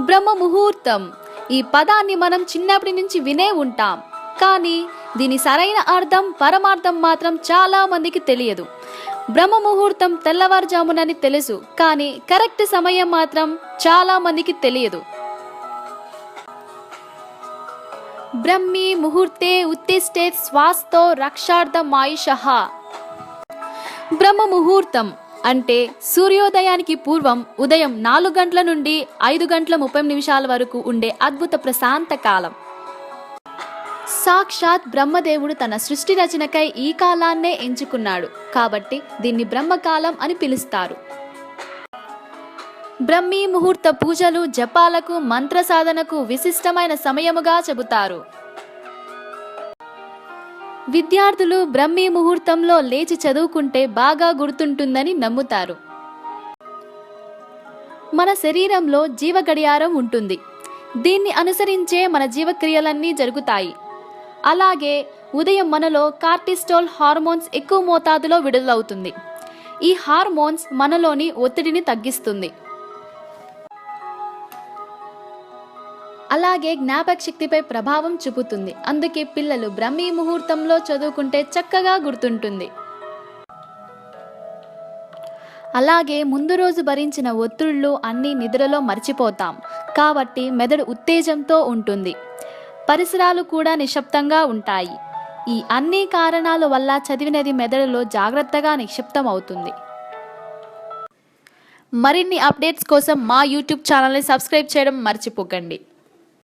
బ్రహ్మ ముహూర్తం. ఈ పదాన్ని మనం చిన్నప్పటి నుంచి వినే ఉంటాం. కానీ దీని సరైన అర్థం పరమార్థం మాత్రం చాలా మందికి తెలియదు. బ్రహ్మ ముహూర్తం తెల్లవారుజామునని తెలుసు కానీ కరెక్ట్ సమయం మాత్రం చాలా మందికి తెలియదు. బ్రహ్మి ముహూర్తే ఉత్తిష్టే రక్షార్థం రక్షార్థమాయుష. బ్రహ్మ ముహూర్తం. అంటే సూర్యోదయానికి పూర్వం ఉదయం నాలుగు గంటల నుండి ఐదు గంటల ముప్పై నిమిషాల వరకు ఉండే అద్భుత ప్రశాంత కాలం. సాక్షాత్ బ్రహ్మదేవుడు తన సృష్టి రచనకై ఈ కాలాన్నే ఎంచుకున్నాడు. కాబట్టి దీన్ని బ్రహ్మకాలం అని పిలుస్తారు. బ్రహ్మీ ముహూర్త పూజలు జపాలకు మంత్ర సాధనకు విశిష్టమైన సమయముగా చెబుతారు. విద్యార్థులు బ్రహ్మీ ముహూర్తంలో లేచి చదువుకుంటే బాగా గుర్తుంటుందని నమ్ముతారు. మన శరీరంలో జీవ గడియారం ఉంటుంది. దీన్ని అనుసరించే మన జీవక్రియలన్నీ జరుగుతాయి. అలాగే ఉదయం మనలో కార్టిస్టోల్ హార్మోన్స్ ఎక్కువ మోతాదులో విడుదలవుతుంది. ఈ హార్మోన్స్ మనలోని ఒత్తిడిని తగ్గిస్తుంది. అలాగే జ్ఞాపక శక్తిపై ప్రభావం చూపుతుంది. అందుకే పిల్లలు బ్రహ్మీ ముహూర్తంలో చదువుకుంటే చక్కగా గుర్తుంటుంది. అలాగే ముందు రోజు భరించిన ఒత్తిళ్ళు అన్నీ నిద్రలో మర్చిపోతాం. కాబట్టి మెదడు ఉత్తేజంతో ఉంటుంది. పరిసరాలు కూడా నిశ్శబ్దంగా ఉంటాయి. ఈ అన్ని కారణాల వల్ల చదివినది మెదడులో జాగ్రత్తగా నిక్షిప్తం అవుతుంది మరిన్ని అప్డేట్స్ కోసం మా యూట్యూబ్ ఛానల్ని సబ్స్క్రైబ్ చేయడం మర్చిపోకండి.